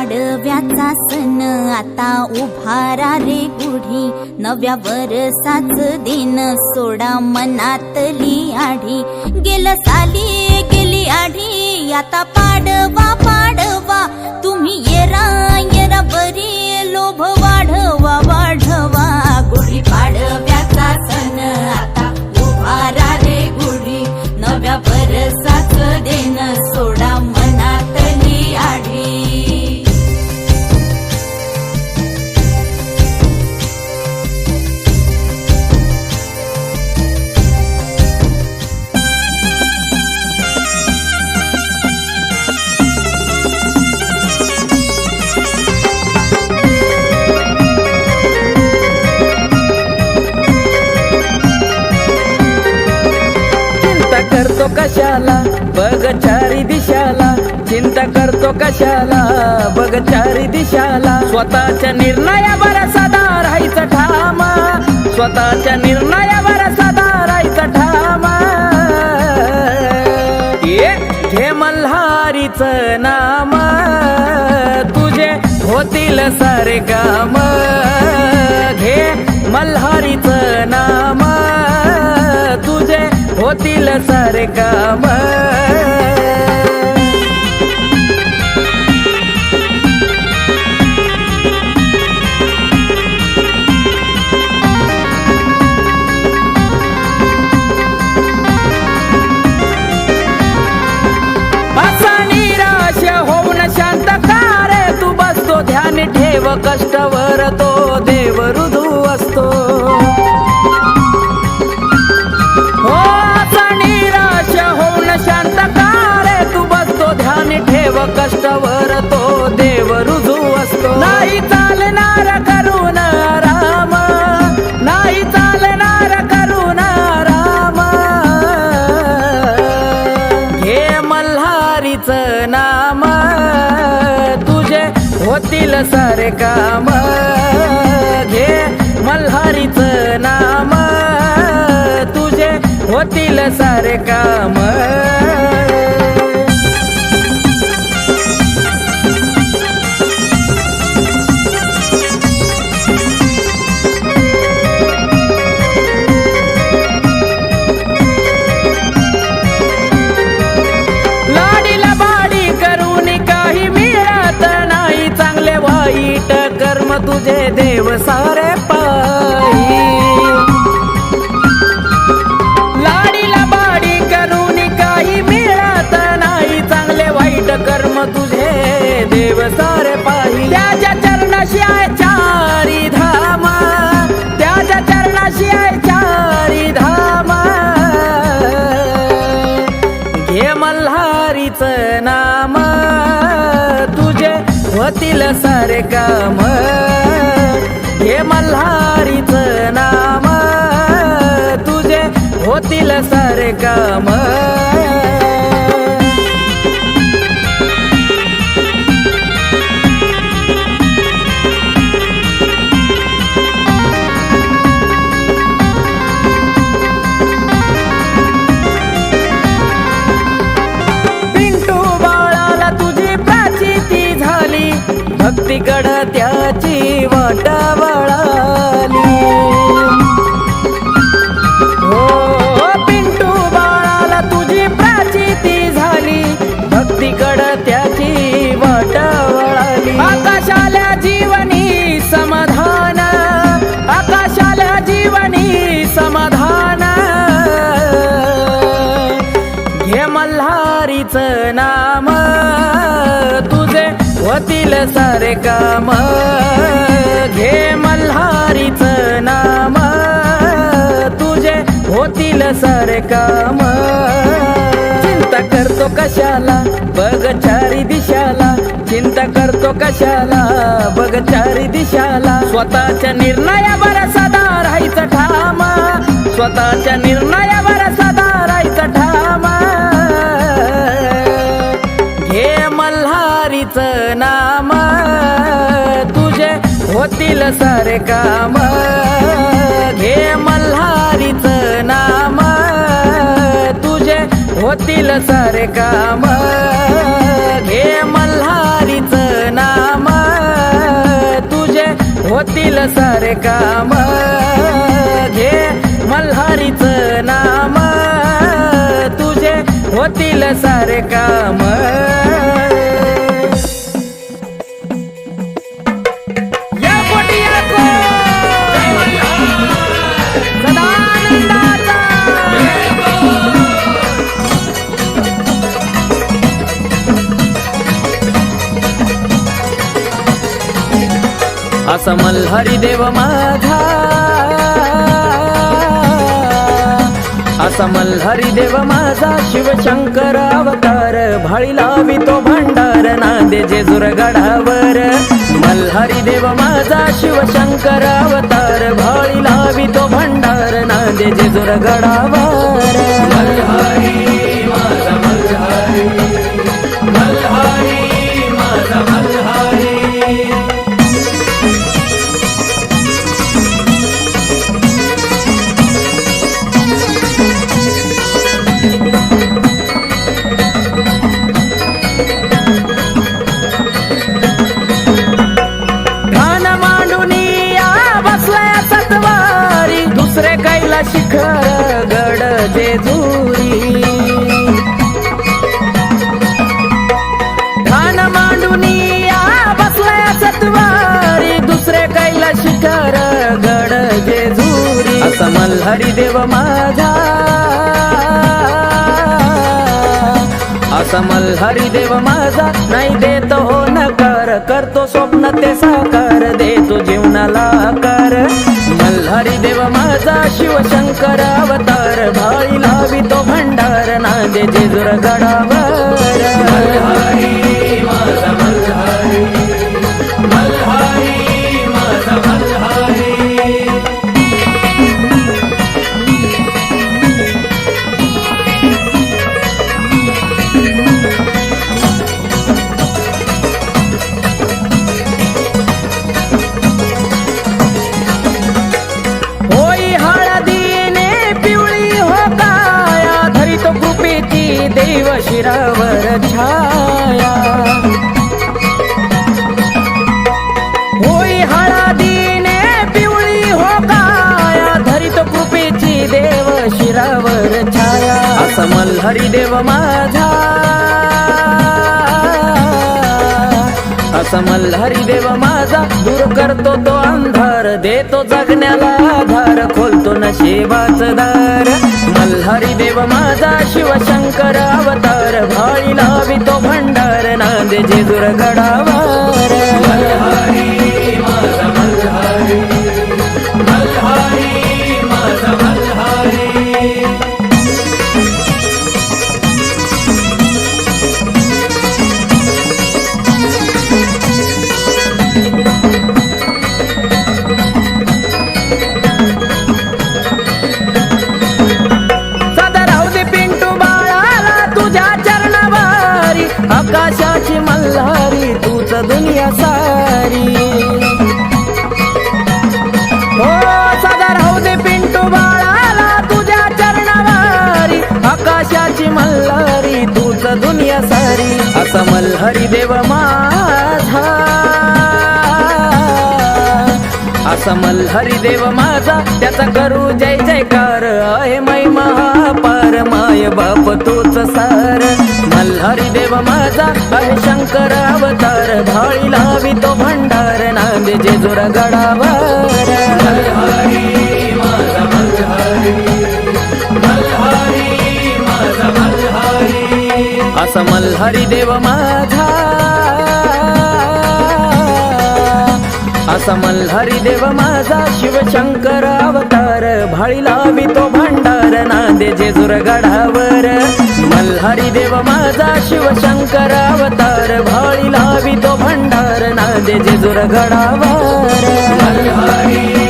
पाडव्याचा सण आता उभारा रे गुढी नव्या वरसाच दिन सोडा मनातली आढी. गेलं साली गेली आढी आता पाडवा पाडवा. तुम्ही येरा येरा बरी लोभ वाढवा वाढवा. गुढी पाडव्याचा सण आता उभारा रे गुढी नव्या वरसाच दिन करतो कशाला? बघ चारी दिशाला. चिंता करतो कशाला? बघ चारी दिशाला. स्वतःच्या निर्णयावर सदा राहायचं ठामा. स्वतःच्या निर्णयावर सदा राहायचं ठामा. ये घे मल्हारीच नाम. तुझे होतील सारे काम. घे मल्हारीच नाम. होतील सारे काम. होऊन शांत का रे तू बसतो ध्यान ठेव कष्टावर तो देव ध्यान कष्टावर तो देव रुजू असतो. नाही चालणार करून राम. नाही चालणार करून राम. हे मल्हारीच नाम. तुझे होतील सारे काम. घे मल्हारीच नाम. तुझे होतील सारे काम. तुझे देव सारे पायी. लाडीला बाडी करून काही मिळत नाही. चांगले वाईट कर्म तुझे देव सारे पाई त्याच्या चरणाशी आहे चारी धाम. त्याच्या चरणाशी आहे चारी धाम. घे मल्हारीच नाम. तुझे होतील सारे काम. होतील सारे काम. पिंटू बाळाला तुझी झाली. त्याची वाट मल्हारीच नाम तुझे होतील सारे काम. घे मल्हारीच नाम तुझे होतील सारे काम. चिंता करतो कशाला? बघ चारी दिशाला. चिंता करतो कशाला? बघ चारी दिशाला. स्वतःच्या निर्णयावर सदा राहायचं ठाम. स्वतःच्या निर्णयावर होतील सारे काम घे मल्हारीच नाम. तुझे होतील सारे काम घे मल्हारीच नाम. तुझे होतील सारे काम घे मल्हारीच नाम. तुझे होतील सारे काम. असं मल्हारी देव माझा. असा मल्हारी देव माझा शिवशंकर अवतार. भाळी लावी तो भंडार नांदे जेजुर गडावर. मल्हारी देव माझा शिवशंकर अवतार. भाळी लावी तो भंडार नांदे जेजुर गडावर. शिखर गड जेजुरी ध्यान मांडून या बसलाय दुसरे कैला शिखर गड जेजुरी असं मल्हारी देव माझा. असमल हरिदेव देव माझा. नाही देतो हो नकार करतो स्वप्न ते साकार देतो जीवनाला आकार. हरिदेव देव माझा शिवशंकर अवतार भाई लावी तो भंडार नांदे जेजुर गडावर शिरावर छाया। होई हळदीने पिवळी हो काया धरित कृपेची देव शिरावर छाया। असं मल्हरी देव माझा। असं मल्हारी देव माझा दूर करतो तो अंधार देतो जगण्याला आधार खोलतो नशिबाच दार। मल्हारी देव माझा शिवशंकर अवतार। भाळी लावी तो भंडार नांदे जेजुर गडावर समल हरिदेव देव माझा त्याचा करू जय जयकार. आहे मै महापार माय बाप तोच सार. मल देव माझा आहे शंकर अवतार. भाळी लावी तो भंडार नांदे जेजुर गडावर. असा माझा मल्हारी देव माझा असा मल्हारी देव माझा शिवशंकर अवतार. भाळी लावी तो भंडार नादे जेजुर गडावर. मल्हारी देव माझा शिवशंकर अवतार. भाळी लावी तो भंडार नादे जेजुर गडावर. मल्हारी